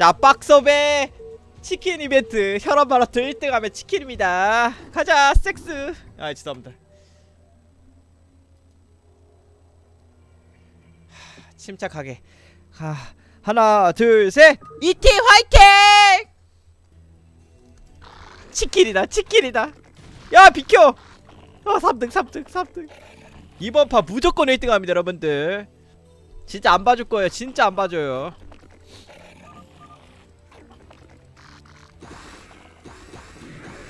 자 박섭의 치킨 이벤트 혈압 마라톤 1등하면 치킨입니다. 가자 섹스. 아 죄송합니다. 하, 침착하게. 하, 하나 둘셋. 이티 화이팅! 치킨이다 치킨이다. 야 비켜! 아 3등 3등 3등. 이번 판 무조건 1등합니다 여러분들. 진짜 안 봐줄 거예요 진짜 안 봐줘요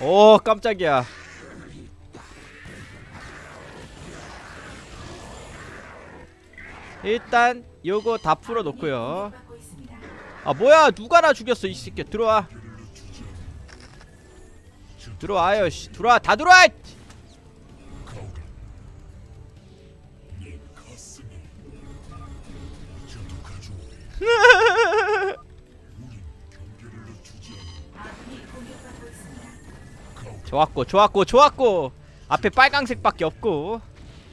오 깜짝이야. 일단 요거 다 풀어놓고요. 아 뭐야? 누가 나 죽였어 이 새끼. 들어와. 들어와요 씨. 들어와. 다 들어와 좋았고 좋았고 좋았고. 앞에 빨강색밖에 없고.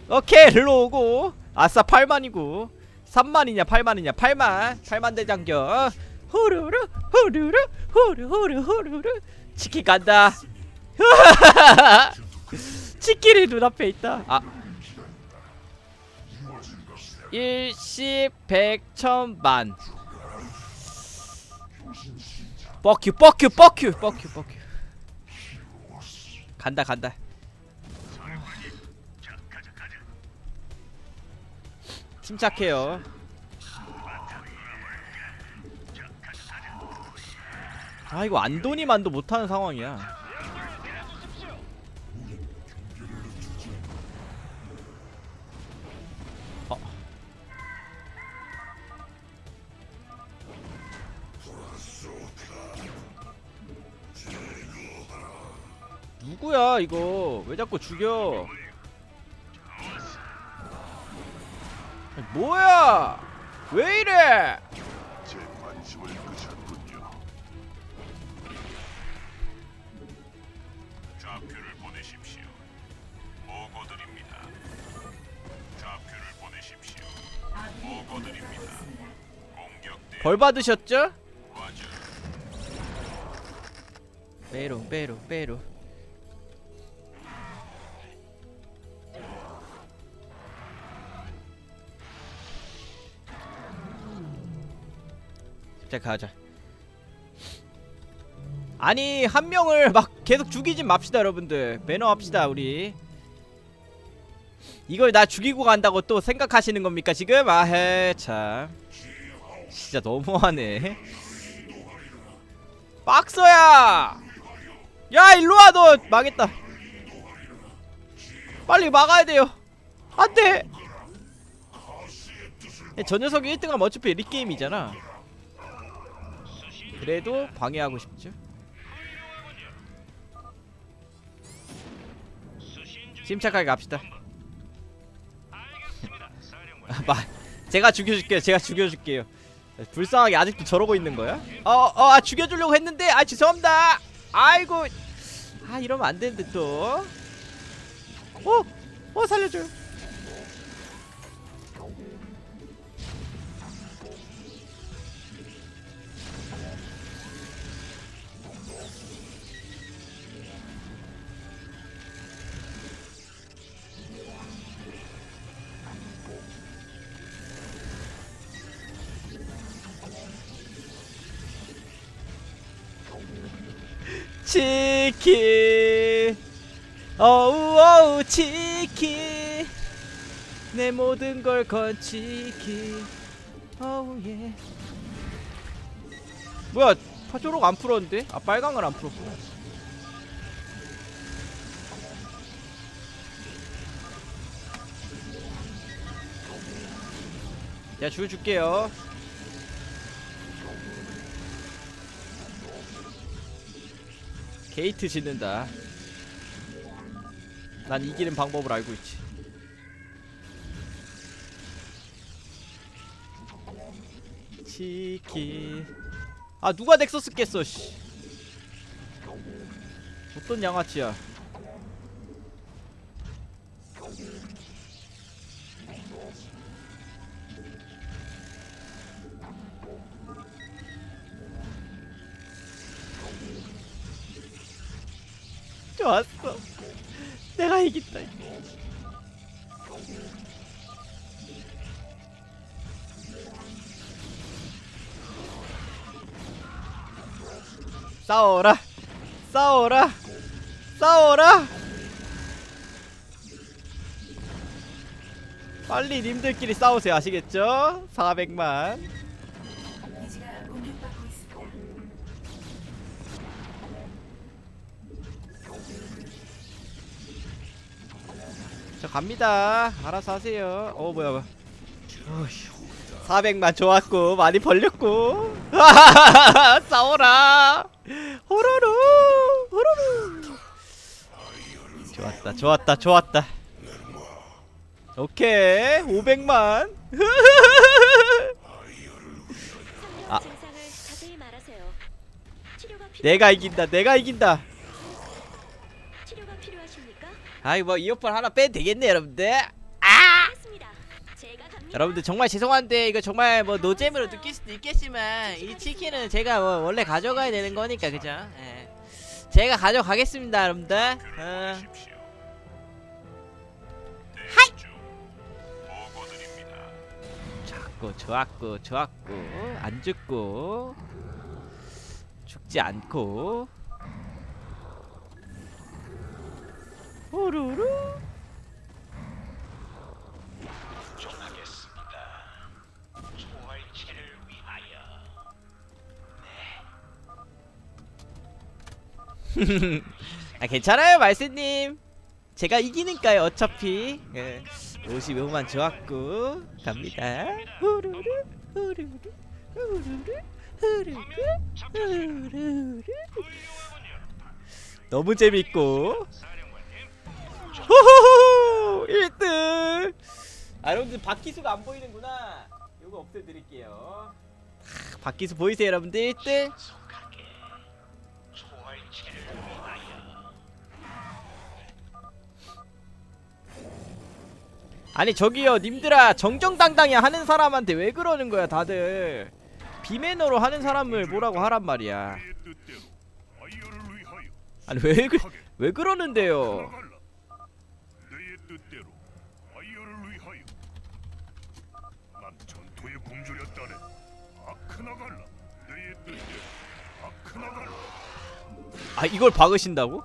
오케이 일로 오고. 아싸 8만이고. 3만이냐 8만이냐 8만. 8만 대장경 후루루 후루루 후루 후루 후루루. 치킨 간다. 치킨이 눈앞에 있다. 아. 일십 백천만. 뻑큐 뻑큐 뻑큐 뻑큐 뻑큐 간다 간다. 침착해요. 아 이거 안도니만도 못하는 상황이야 누구야 이거 왜 자꾸 죽여 아니, 뭐야 왜 이래 제 관심을 끄셨군요. 좌표를 보내십시오. 보고드립니다. 좌표를 보내십시오. 보고드립니다. 공격대 벌 받으셨죠? 빼로 빼로 빼로 자 가자. 아니 한 명을 막 계속 죽이진 맙시다 여러분들. 매너 합시다 우리. 이걸 나 죽이고 간다고 또 생각하시는 겁니까 지금? 아해 참. 진짜 너무하네. 박서야! 야 일로와 너! 망했다. 빨리 막아야 돼요. 안돼! 저 녀석이 1등하면 어차피 리게임이잖아 그래도 방해하고 싶죠? 침착하게 갑시다. 마, 제가 죽여줄게요 제가 죽여줄게요. 불쌍하게 아직도 저러고 있는 거야? 어어 아, 죽여주려고 했는데 아 죄송합니다. 아이고 아 이러면 안 되는데 또. 어? 어 살려줘요 치킨. 어우 어우 치킨. 내 모든 걸 건 치킨. 어우 예. 뭐야 파조록 안 풀었는데? 아 빨강을 안 풀었구나. 야 죽여줄게요 게이트 짓는다. 난 이기는 방법을 알고 있지. 치킨 아 누가 넥서스 깼어 씨. 어떤 양아치야 싸워라. 싸워라. 싸워라. 빨리 님들끼리 싸우세요. 아시겠죠? 400만. 기지가 공격받고 있습니다. 저 갑니다. 알아서 하세요. 어 뭐야 뭐야. 400만 좋았고 많이 벌렸고. 싸워라 호로로 호로로 좋았다 좋았다 좋았다. 오케이 500만. 아. 내가 이긴다 내가 이긴다? 아이 뭐 이어폰 하나 빼도 되겠네 여러분들 여러분들 정말 죄송한데 이거 정말 뭐 노잼으로 느낄 수도 있겠지만 이 치킨은 제가 뭐 원래 가져가야 되는 거니까 그죠? 예. 제가 가져가겠습니다 여러분들 어. 좋았고 좋았고 좋았고 안 죽고 죽지 않고 호루루 아 괜찮아요 말세님. 제가 이기니까요 어차피. 예. 55만 좋았고. 갑니다. 후루루 후루루 후루루 후루루 후루루. 너무 재밌고. 호호호 1등! 아 여러분들 박기수가 안 보이는구나. 요거 없애드릴게요. 하, 박기수 보이세요 여러분들? 1등 아니 저기요 님들아 정정당당히 하는 사람한테 왜 그러는 거야 다들 비매너로 하는 사람을 뭐라고 하란 말이야 아니 왜, 그, 왜 그러는데요. 아 이걸 박으신다고?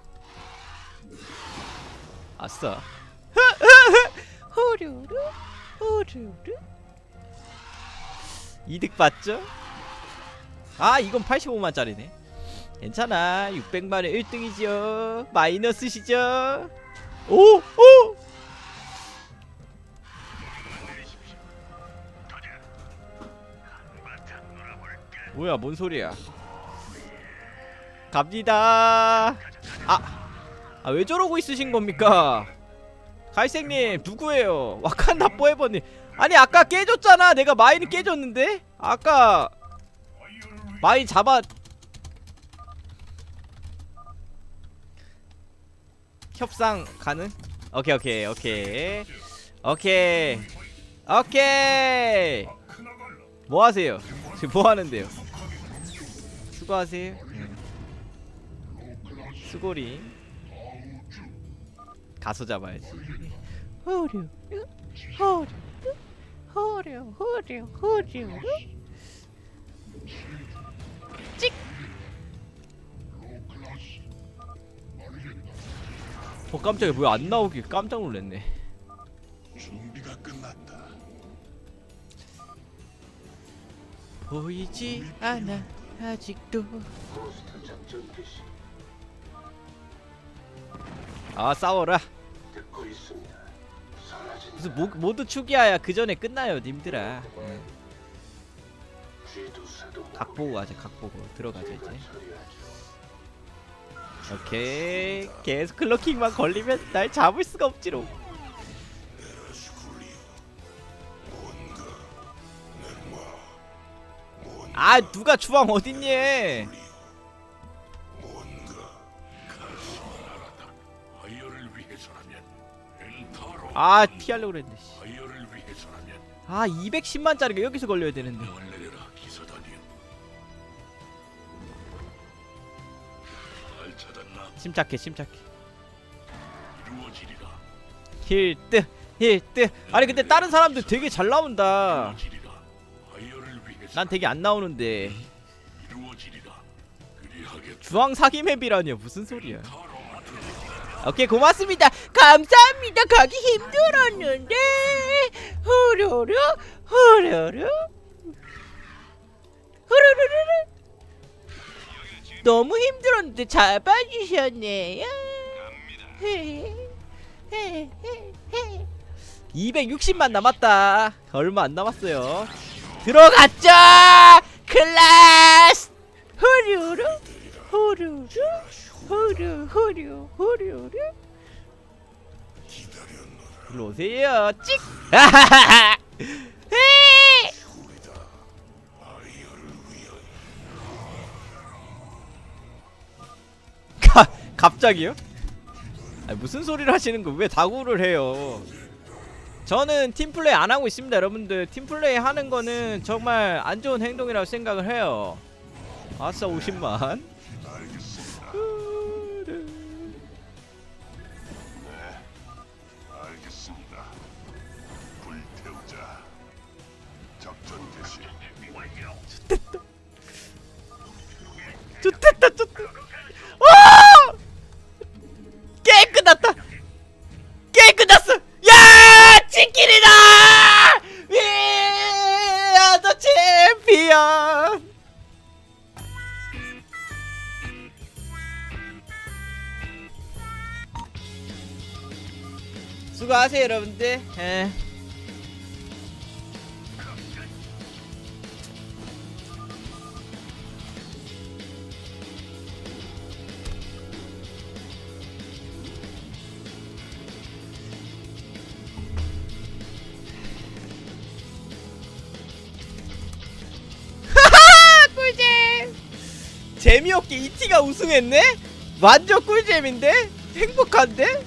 아싸 호루루 호루루 이득 봤죠? 아 이건 85만짜리네 괜찮아 600만원 1등이죠 마이너스시죠 오! 오! 뭐야 뭔 소리야 갑니다 아! 아 왜 저러고 있으신 겁니까 갈색님 누구예요 와칸다 뽀에버님 아니 아까 깨졌잖아 내가 마인이 깨졌는데 아까 마인 잡아 협상 가능? 오케이 오케이 오케이 오케이 오케이 뭐 하세요? 지금 뭐 하는데요? 수고하세요. 수고리. 가서 잡아야지. 호류, 호류, 호류, 호류, 호류. 찍. 어 깜짝이야 뭐야 안 나오길 깜짝 놀랐네. 준비가 끝났다. 보이지 않아 아직도 아 싸워라. 무슨 모, 모두 추기야야 그 전에 끝나요 님들아. 각 보고 가자 각 보고. 들어가자 이제. 오케이. 계속 클로킹만 걸리면 날 잡을 수가 없지롱. 아 누가 주황 어딨니 아 피하려고 그랬는데 아 210만짜리가 여기서 걸려야 되는데? 침착해 침착해. 힐뜨 힐뜨. 아니 근데 다른 사람들 되게 잘 나온다. 난 되게 안 나오는데. 주황 사기 맵이라뇨 무슨 소리야 오케이 고맙습니다. 감사합니다. 가기 힘들었는데. 후루루 후루루. 후루루루 너무 힘들었는데 잘 봐주셨네요. 260만 남았다. 얼마 안 남았어요. 들어갔죠? 클래스! 후루루 후루루 후루 후루 후루루 일로 오세요. 찍. 아하하하! 가, 갑자기요? 아니, 무슨 소리를 하시는 거왜 다구를 해요? 저는 팀플레이 안 하고 있습니다 여러분들. 팀플레이 하는 거는 정말 안 좋은 행동이라고 생각을 해요. 아싸 50만 좋됐다 좋됐다 와 깨끗났다. 깨끗났어. 야 치킨이다! 위아더 챔피언 수고하세요 여러분들. 에. 재미없게 이티가 우승했네? 완전 꿀잼인데? 행복한데?